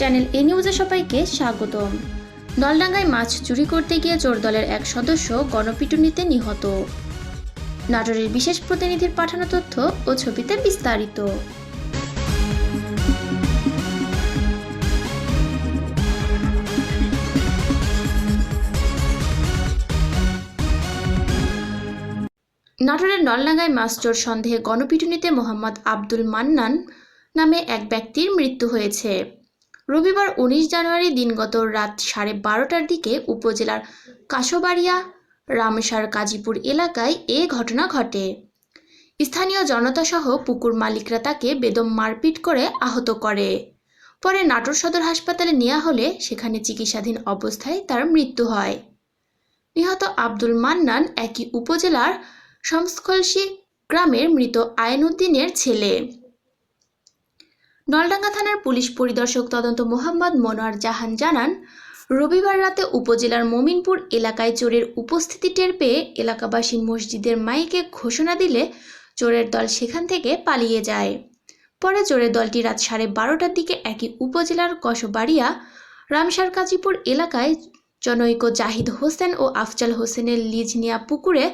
Channel এ নিউজে সবাইকে স্বাগতম। নলডাঙ্গায় মাছ চুরি করতে গিয়ে চোর দলের এক সদস্য গণপিটুনিতে নিহত। নাটোরের বিশেষ প্রতিনিধির পাঠানো তথ্য ও ছবিতে বিস্তারিত। নাটোরের নলডাঙ্গায় মাছ চোর সন্দেহে গণপিটুনিতে মোহাম্মদ আব্দুল মান্নান নামে এক ব্যক্তির মৃত্যু হয়েছে। রবিবার উনিশ জানুয়ারি দিনগত রাত সাড়ে বারোটার দিকে উপজেলার কাশোবাড়িয়া রামসার কাজীপুর এলাকায় এ ঘটনা ঘটে। স্থানীয় জনতাসহ পুকুর মালিকরা তাকে বেদম মারপিট করে আহত করে। পরে নাটোর সদর হাসপাতালে নেওয়া হলে সেখানে চিকিৎসাধীন অবস্থায় তার মৃত্যু হয়। নিহত আব্দুল মান্নান একই উপজেলার শমস্কলসি গ্রামের মৃত আইনউদ্দিনের ছেলে। নলডাঙ্গা থানার পুলিশ পরিদর্শক তদন্ত মোহাম্মদ মনোয়ার জাহান জানান, রবিবার রাতে উপজেলার মমিনপুর এলাকায় চোরের উপস্থিতি টের পেয়ে এলাকাবাসী মসজিদের মাইকে ঘোষণা দিলে চোরের দল সেখান থেকে পালিয়ে যায়। পরে চোরের দলটি রাত সাড়ে বারোটার দিকে একই উপজেলার কসবাড়িয়া, রামসার কাজীপুর এলাকায় জনৈক জাহিদ হোসেন ও আফজাল হোসেনের লিজ নেয়া পুকুরে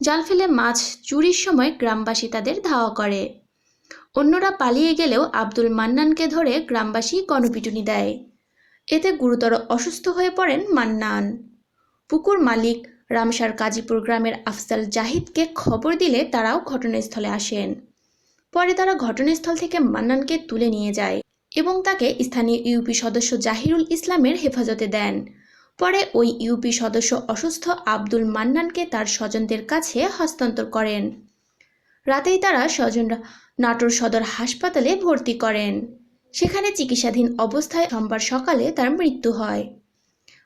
জাল ফেলে মাছ চুরির সময় গ্রামবাসী তাদের ধাওয়া করে। অন্যরা পালিয়ে গেলেও আব্দুল মান্নানকে ধরে গ্রামবাসী গণপিটুনি দেয়। এতে গুরুতর অসুস্থ হয়ে পড়েন মান্নান। পুকুর মালিক রামসার কাজীপুর গ্রামের আফসাল জাহিদকে খবর দিলে তারাও ঘটনাস্থলে আসেন। পরে তারা ঘটনাস্থল থেকে মান্নানকে তুলে নিয়ে যায় এবং তাকে স্থানীয় ইউপি সদস্য জাহিরুল ইসলামের হেফাজতে দেন। পরে ওই ইউপি সদস্য অসুস্থ আব্দুল মান্নানকে তার স্বজনদের কাছে হস্তান্তর করেন। রাতেই তারা স্বজনরা নাটোর সদর হাসপাতালে ভর্তি করেন। সেখানে চিকিৎসাধীন অবস্থায় সোমবার সকালে তার মৃত্যু হয়।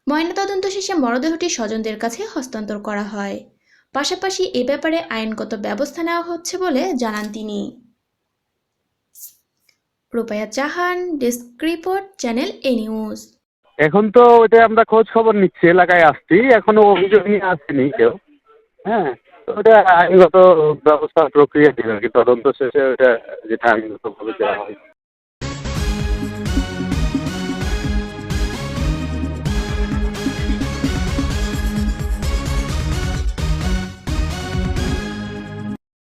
ময়নাতদন্ত শেষে মরদেহটি স্বজনদের কাছে হস্তান্তর করা হয়। পাশাপাশি এ ব্যাপারে আইনগত ব্যবস্থা নেওয়া হচ্ছে বলে জানান তিনি। Rupaya Chahan, desk report, channel A news. এখন তো ওইটা আমরা খোঁজ খবর নিচ্ছি, এলাকায় আসছি। এখনও অভিযোগ নিয়ে আসেনি কেউ। হ্যাঁ। ওটা আইনগত ব্যবস্থা প্রক্রিয়া দিবে আর কি। তদন্ত শেষে ওটা যেটা আইনগতভাবে দেওয়া হয়।